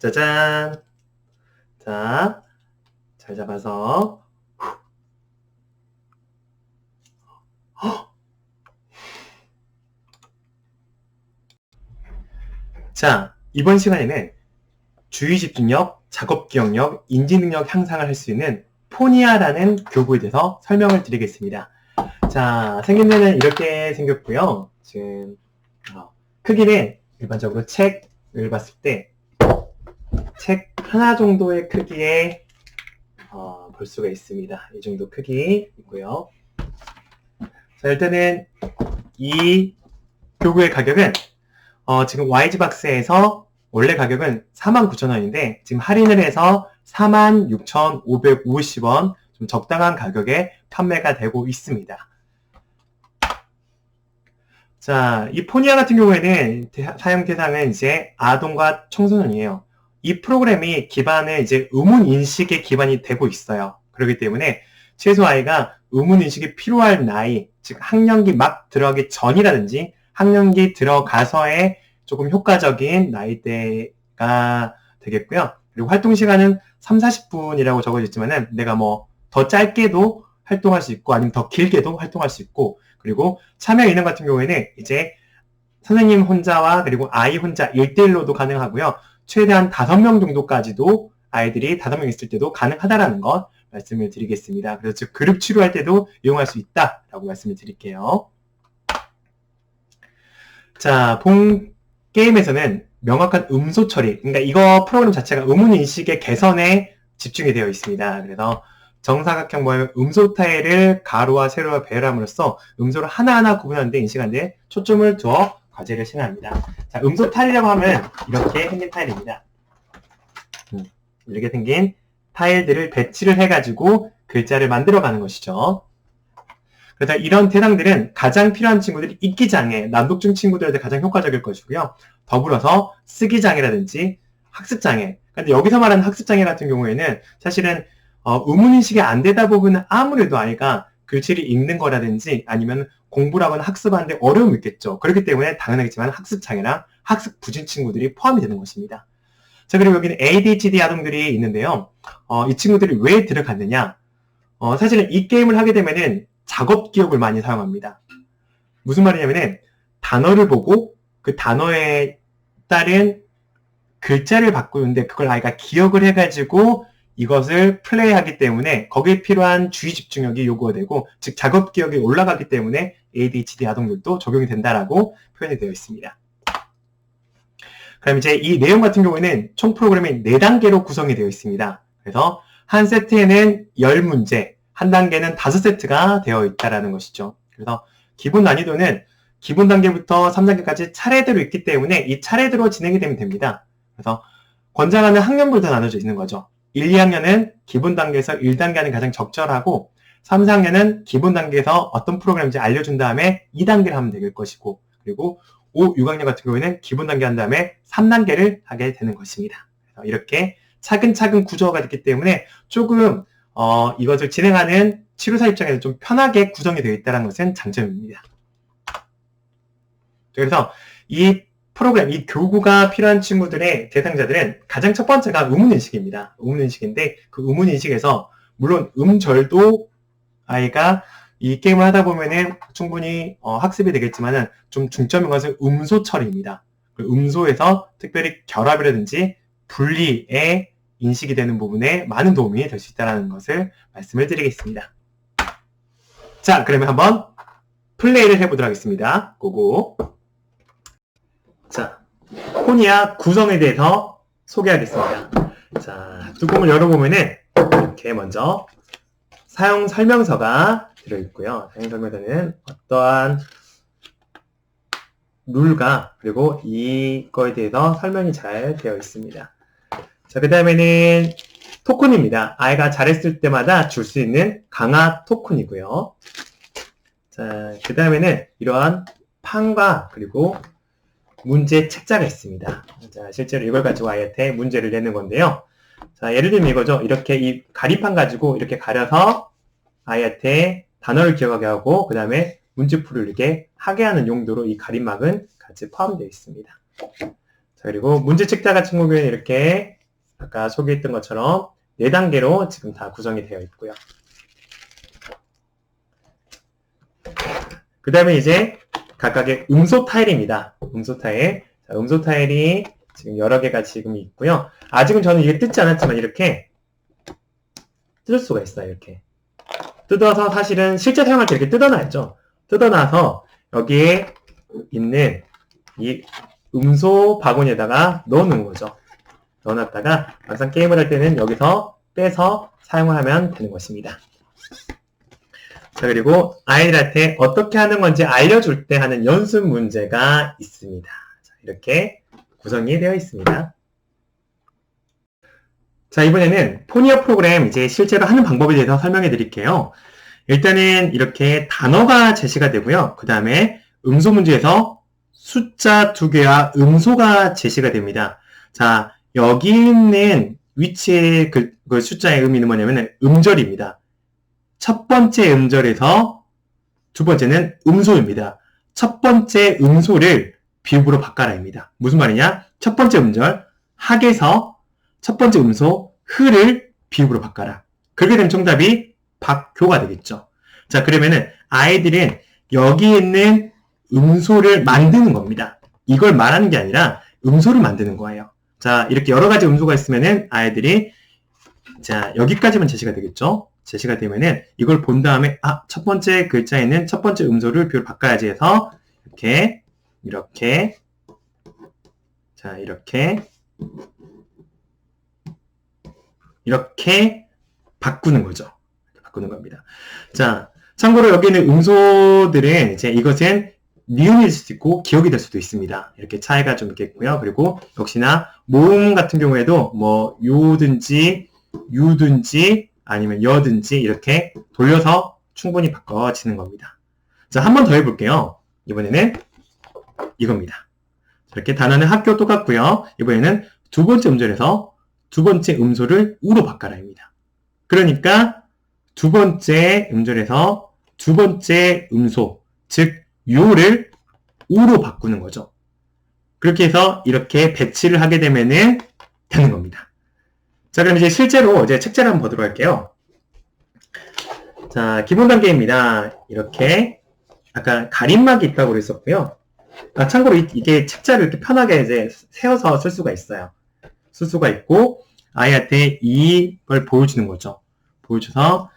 짜잔. 자, 잘 잡아서. 헉! 자, 이번 시간에는 주의 집중력, 작업 기억력, 인지 능력 향상을 할 수 있는 포니아라는 교구에 대해서 설명을 드리겠습니다. 자, 생긴 데는 이렇게 생겼고요. 지금 어, 크기는 일반적으로 책을 봤을 때 책 하나 정도의 크기에 어, 볼 수가 있습니다. 이 정도 크기 있고요. 자, 일단은 이 교구의 가격은 어, 지금 YG박스에서 원래 가격은 49,000원인데 지금 할인을 해서 46,550원 좀 적당한 가격에 판매가 되고 있습니다. 자, 이 포니아 같은 경우에는 대- 사용 대상은 이제 아동과 청소년이에요. 이 프로그램이 기반은 이제 의문 인식에 기반이 되고 있어요. 그렇기 때문에 최소 아이가 의문 인식이 필요할 나이, 즉 학년기 막 들어가기 전이라든지 학년기 들어가서의 조금 효과적인 나이대가 되겠고요. 그리고 활동 시간은 3, 40분이라고 적어져 있지만은 내가 뭐 더 짧게도 활동할 수 있고 아니면 더 길게도 활동할 수 있고 그리고 참여 인원 같은 경우에는 이제 선생님 혼자와 그리고 아이 혼자 1대1로도 가능하고요. 최대한 5명 정도까지도 아이들이 5명 있을 때도 가능하다라는 것 말씀을 드리겠습니다. 그래서 즉 그룹 치료할 때도 이용할 수 있다라고 말씀을 드릴게요. 자, 본 게임에서는 명확한 음소 처리, 그러니까 이거 프로그램 자체가 의문 인식의 개선에 집중이 되어 있습니다. 그래서 정사각형 모양의 음소 타일을 가로와 세로와 배열함으로써 음소를 하나하나 구분하는 데 인식하는데 초점을 두어 과제를 실행합니다. 자, 음소 타일이라고 하면 이렇게 생긴 타일입니다. 음, 이렇게 생긴 타일들을 배치를 해가지고 글자를 만들어가는 것이죠. 그래서 이런 대상들은 가장 필요한 친구들이 읽기장애, 난독증 친구들한테 가장 효과적일 것이고요. 더불어서 쓰기장애라든지 학습장애. 근데 여기서 말하는 학습장애 같은 경우에는 사실은 어, 의문인식이 안 되다 보면 아무래도 아이가 글씨를 읽는 거라든지 아니면 공부를 하거나 학습하는데 어려움이 있겠죠. 그렇기 때문에 당연하겠지만 학습장애나 학습 부진 친구들이 포함이 되는 것입니다. 자, 그리고 여기는 ADHD 아동들이 있는데요. 어, 이 친구들이 왜 들어갔느냐? 어, 사실은 이 게임을 하게 되면은 작업 기억을 많이 사용합니다. 무슨 말이냐면은 단어를 보고 그 단어에 따른 글자를 바꾸는데 그걸 아이가 기억을 해가지고 이것을 플레이하기 때문에 거기에 필요한 주의 집중력이 요구가 되고 즉 작업 기억이 올라가기 때문에 ADHD 아동들도 적용이 된다라고 표현이 되어 있습니다. 그럼 이제 이 내용 같은 경우에는 총 프로그램이 4단계로 구성이 되어 있습니다. 그래서 한 세트에는 10문제, 한 단계는 5세트가 되어 있다라는 것이죠. 그래서 기본 난이도는 기본 단계부터 3단계까지 차례대로 있기 때문에 이 차례대로 진행이 되면 됩니다. 그래서 권장하는 학년부터 나눠져 있는 거죠. 1, 2학년은 기본 단계에서 1단계 하는 게 가장 적절하고 3, 4학년은 기본 단계에서 어떤 프로그램인지 알려준 다음에 2단계를 하면 될 것이고 그리고 5, 6학년 같은 경우에는 기본 단계 한 다음에 3단계를 하게 되는 것입니다. 이렇게 차근차근 구조가 됐기 때문에 조금 어, 이것을 진행하는 치료사 입장에서 좀 편하게 구성이 되어 있다는 것은 장점입니다. 그래서 이 프로그램, 이 교구가 필요한 친구들의 대상자들은 가장 첫 번째가 의문인식입니다. 의문인식인데 그 의문인식에서 물론 음절도 아이가 이 게임을 하다 보면은 충분히 어, 학습이 되겠지만은 좀 중점인 것은 음소 처리입니다. 그 음소에서 특별히 결합이라든지 분리에 인식이 되는 부분에 많은 도움이 될 수 있다는 것을 말씀을 드리겠습니다. 자, 그러면 한번 플레이를 해보도록 하겠습니다. 고고. 자, 코니아 구성에 대해서 소개하겠습니다. 자, 뚜껑을 열어보면은 이렇게 먼저 사용 설명서가 들어있고요. 사용 설명서는 어떠한 룰과 그리고 이거에 대해서 설명이 잘 되어 있습니다. 자, 그 다음에는 토큰입니다. 아이가 잘했을 때마다 줄 수 있는 강화 토큰이고요. 자, 그 다음에는 이러한 판과 그리고 문제 책자가 있습니다. 자, 실제로 이걸 가지고 아이한테 문제를 내는 건데요. 자, 예를 들면 이거죠. 이렇게 이 가리판 가지고 이렇게 가려서 아이한테 단어를 기억하게 하고, 그 다음에 문제풀이를 이렇게 하게 하는 용도로 이 가림막은 같이 포함되어 있습니다. 자, 그리고 문제 책자 같은 경우에는 이렇게 아까 소개했던 것처럼 4단계로 지금 다 구성이 되어 있고요. 그 다음에 이제 각각의 음소 타일입니다. 음소 타일. 자, 음소 타일이 지금 여러 개가 지금 있고요. 아직은 저는 이게 뜯지 않았지만 이렇게 뜯을 수가 있어요. 이렇게. 뜯어서 사실은 실제 사용할 때 이렇게 뜯어놨죠. 뜯어놔서 여기에 있는 이 음소 바구니에다가 넣어놓은 거죠. 넣어놨다가 막상 게임을 할 때는 여기서 빼서 사용을 하면 되는 것입니다. 자, 그리고 아이들한테 어떻게 하는 건지 알려줄 때 하는 연습 문제가 있습니다. 자, 이렇게 구성이 되어 있습니다. 자, 이번에는 포니어 프로그램 이제 실제로 하는 방법에 대해서 설명해 드릴게요. 일단은 이렇게 단어가 제시가 되고요. 그 다음에 음소 문제에서 숫자 두 개와 음소가 제시가 됩니다. 자, 여기 있는 위치의 그, 그 숫자의 의미는 뭐냐면 음절입니다. 첫 번째 음절에서 두 번째는 음소입니다. 첫 번째 음소를 비읍으로 바꿔라입니다. 무슨 말이냐? 첫 번째 음절 학에서 첫 번째 음소 흐를 비읍으로 바꿔라. 그렇게 되면 정답이 박교가 되겠죠. 자, 그러면은 아이들은 여기 있는 음소를 만드는 겁니다. 이걸 말하는 게 아니라 음소를 만드는 거예요. 자, 이렇게 여러 가지 음소가 있으면은 아이들이 자, 여기까지만 제시가 되겠죠? 제시가 되면은 이걸 본 다음에 아, 첫 번째 글자에 있는 첫 번째 음소를 비율 바꿔야지 해서 이렇게 이렇게 자, 이렇게 이렇게 바꾸는 거죠. 바꾸는 겁니다. 자, 참고로 여기 있는 음소들은 이제 이것은 니은일 수도 있고 기억이 될 수도 있습니다. 이렇게 차이가 좀 있겠고요. 그리고 역시나 모음 같은 경우에도 뭐 요든지 유든지 아니면 여든지 이렇게 돌려서 충분히 바꿔지는 겁니다. 자, 한 번 더 해볼게요. 이번에는 이겁니다. 이렇게 단어는 학교 똑같고요. 이번에는 두 번째 음절에서 두 번째 음소를 우로 바꿔라입니다. 그러니까 두 번째 음절에서 두 번째 음소, 즉 요를 우로 바꾸는 거죠. 그렇게 해서 이렇게 배치를 하게 되면은 되는 겁니다. 자, 그럼 이제 실제로 이제 책자를 한번 보도록 할게요. 자, 기본 단계입니다. 이렇게 아까 가림막이 있다고 그랬었고요. 아, 참고로 이, 게 책자를 이렇게 편하게 이제 세워서 쓸 수가 있어요. 쓸 수가 있고 아이한테 이걸 보여주는 거죠. 보여줘서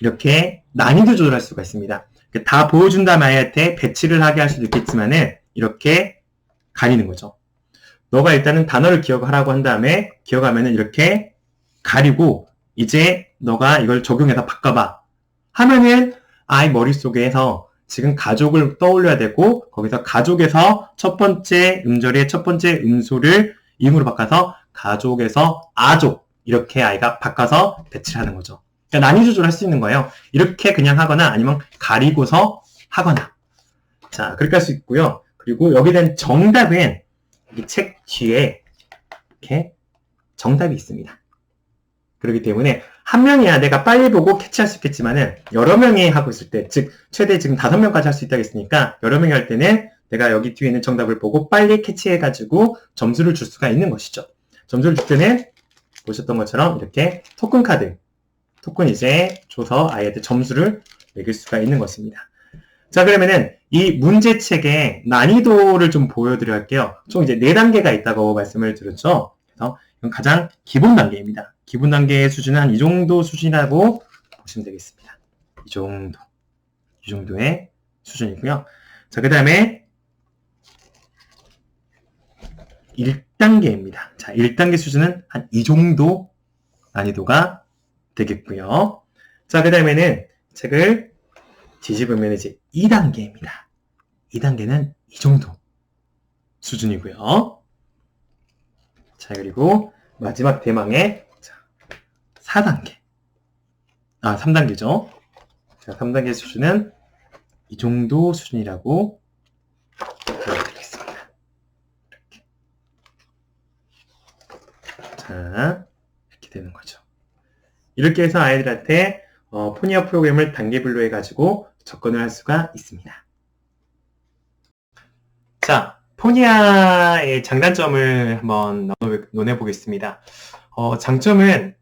이렇게 난이도 조절할 수가 있습니다. 다 보여준 다음 아이한테 배치를 하게 할 수도 있겠지만은 이렇게 가리는 거죠. 너가 일단은 단어를 기억하라고 한 다음에 기억하면은 이렇게 가리고 이제 너가 이걸 적용해서 바꿔봐 하면은 아이 머릿속에서 지금 가족을 떠올려야 되고 거기서 가족에서 첫 번째 음절의 첫 번째 음소를 임으로 바꿔서 가족에서 아족 이렇게 아이가 바꿔서 배치를 하는 거죠. 그러니까 난이 조절할 수 있는 거예요. 이렇게 그냥 하거나 아니면 가리고서 하거나. 자, 그렇게 할 수 있고요. 그리고 여기에 대한 정답은 이 책 뒤에 이렇게 정답이 있습니다. 그렇기 때문에 한 명이야 내가 빨리 보고 캐치할 수 있겠지만은 여러 명이 하고 있을 때, 즉 최대 지금 다섯 명까지 할 수 있다고 했으니까 여러 명이 할 때는 내가 여기 뒤에 있는 정답을 보고 빨리 캐치해가지고 점수를 줄 수가 있는 것이죠. 점수를 줄 때는 보셨던 것처럼 이렇게 토큰 카드 토큰 이제 줘서 아이한테 점수를 매길 수가 있는 것입니다. 자, 그러면은 이 문제책의 난이도를 좀 보여드려 할게요. 총 이제 네 단계가 있다고 말씀을 드렸죠. 그래서 이건 가장 기본 단계입니다. 기본 단계의 수준은 한 이 정도 수준이라고 보시면 되겠습니다. 이 정도. 이 정도의 수준이고요. 자, 그 다음에 1단계입니다. 자, 1단계 수준은 한 이 정도 난이도가 되겠고요. 자, 그 다음에는 책을 뒤집으면 이제 2단계입니다. 2단계는 이 정도 수준이고요. 자, 그리고 마지막 대망의 4단계. 아, 3단계죠. 자, 3단계 수준은 이 정도 수준이라고 보여드리겠습니다. 이렇게. 자, 이렇게 되는 거죠. 이렇게 해서 아이들한테 어, 포니어 프로그램을 단계별로 해가지고 접근을 할 수가 있습니다. 자, 포니아의 장단점을 한번 논해 보겠습니다. 어, 장점은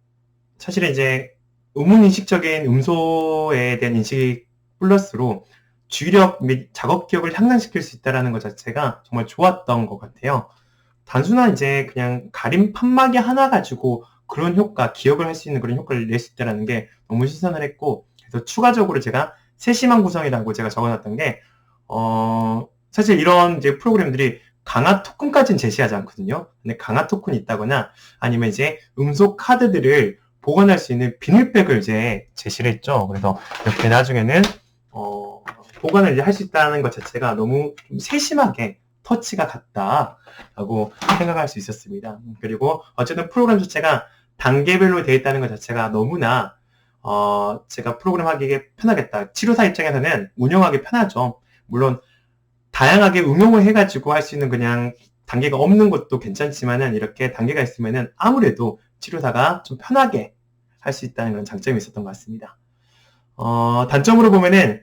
사실은 이제 의문인식적인 음소에 대한 인식 플러스로 주의력 및 작업 기억을 향상시킬 수 있다는 것 자체가 정말 좋았던 것 같아요. 단순한 이제 그냥 가림 판막이 하나 가지고 그런 효과, 기억을 할 수 있는 그런 효과를 낼 수 있다는 게 너무 신선을 했고, 그래서 추가적으로 제가 세심한 구성이라고 제가 적어놨던 게, 어, 사실 이런 이제 프로그램들이 강화 토큰까지는 제시하지 않거든요. 근데 강화 토큰이 있다거나 아니면 이제 음소 카드들을 보관할 수 있는 비닐백을 이제 제시를 했죠. 그래서 이렇게 나중에는 어, 보관을 이제 할 수 있다는 것 자체가 너무 좀 세심하게 터치가 같다라고 생각할 수 있었습니다. 그리고 어쨌든 프로그램 자체가 단계별로 되어 있다는 것 자체가 너무나 어, 제가 프로그램 하기에 편하겠다. 치료사 입장에서는 운영하기 편하죠. 물론 다양하게 응용을 해가지고 할 수 있는 그냥 단계가 없는 것도 괜찮지만은 이렇게 단계가 있으면은 아무래도 치료사가 좀 편하게 할 수 있다는 그런 장점이 있었던 것 같습니다. 어, 단점으로 보면은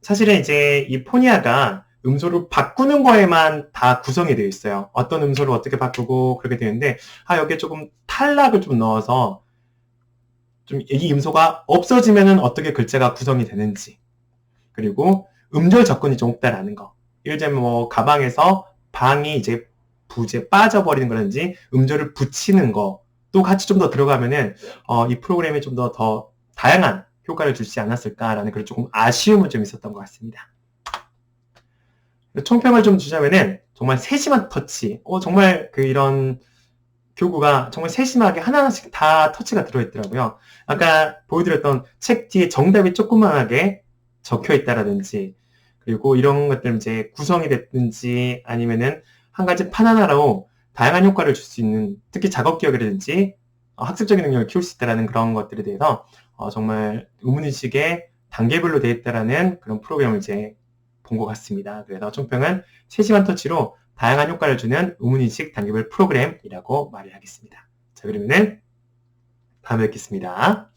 사실은 이제 이 포니아가 음소를 바꾸는 거에만 다 구성이 되어 있어요. 어떤 음소를 어떻게 바꾸고 그렇게 되는데, 아, 여기에 조금 탈락을 좀 넣어서, 좀이 음소가 없어지면은 어떻게 글자가 구성이 되는지, 그리고 음절 접근이 좀 없다라는 거. 예를 들면 뭐, 가방에서 방이 이제 부재 빠져버리는 거라든지, 음절을 붙이는 거, 또 같이 좀 더 들어가면은, 어, 이 프로그램에 좀더더 다양한 효과를 주지 않았을까라는 그런 조금 아쉬움은 좀 있었던 것 같습니다. 총평을 좀 주자면은 정말 세심한 터치. 어, 정말 그 이런 교구가 정말 세심하게 하나하나씩 다 터치가 들어있더라고요. 아까 보여드렸던 책 뒤에 정답이 조그만하게 적혀 있다라든지, 그리고 이런 것들 이제 구성이 됐든지 아니면은 한 가지 판 하나로 다양한 효과를 줄 수 있는 특히 작업 기억이라든지 어, 학습적인 능력을 키울 수 있다는 그런 것들에 대해서 어, 정말 의문인식의 단계별로 되어 있다라는 그런 프로그램을 이제 본 것 같습니다. 그래서 총평은 세심한 터치로 다양한 효과를 주는 의문인식 단계별 프로그램이라고 말을 하겠습니다. 자, 그러면은 다음에 뵙겠습니다.